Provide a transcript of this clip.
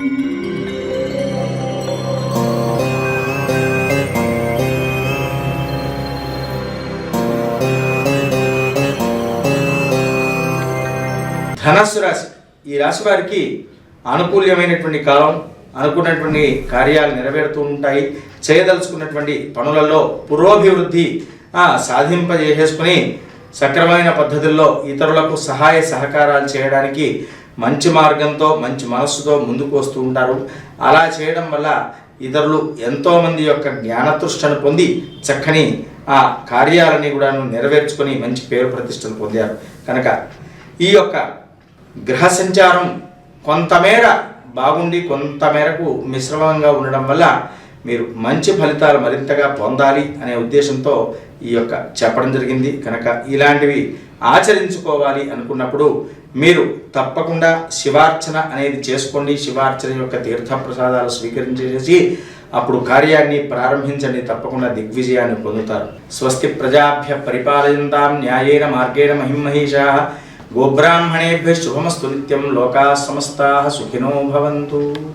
ధనస్సు రాశి. ఈ రాశి వారికి అనుకూల్యమైనటువంటి కాలం అనుకున్నటువంటి కార్యాలు నెరవేరుతూ ఉంటాయి. చేయదలుచుకున్నటువంటి పనులలో పురోభివృద్ధి సాధింపజేసేసుకుని సక్రమైన పద్ధతుల్లో ఇతరులకు సహాయ సహకారాలు చేయడానికి మంచి మార్గంతో మంచి మనస్సుతో ముందుకు వస్తూ ఉంటారు. అలా చేయడం వల్ల ఇతరులు ఎంతోమంది యొక్క జ్ఞానతృష్టను పొంది చక్కని ఆ కార్యాలని కూడా నెరవేర్చుకొని మంచి పేరు ప్రతిష్టలు పొందారు. కనుక ఈ యొక్క గ్రహ సంచారం కొంతమేర బాగుండి కొంతమేరకు మిశ్రమంగా ఉండడం వల్ల మీరు మంచి ఫలితాలు మరింతగా పొందాలి అనే ఉద్దేశంతో ఈ యొక్క చెప్పడం జరిగింది. కనుక ఇలాంటివి ఆచరించుకోవాలి అనుకున్నప్పుడు మీరు తప్పకుండా శివార్చన అనేది చేసుకోండి. శివార్చన యొక్క తీర్థ ప్రసాదాలు స్వీకరించేసి అప్పుడు కార్యాన్ని ప్రారంభించండి. తప్పకుండా దిగ్విజయాన్ని పొందుతారు. స్వస్తి ప్రజాభ్య పరిపాలయంతాం న్యాయేన మార్గేణ మహిమహీషా గోబ్రాహ్మణేభ్య శుభమస్తు నిత్యం లోకా సమస్తా సుఖినో భవంతు.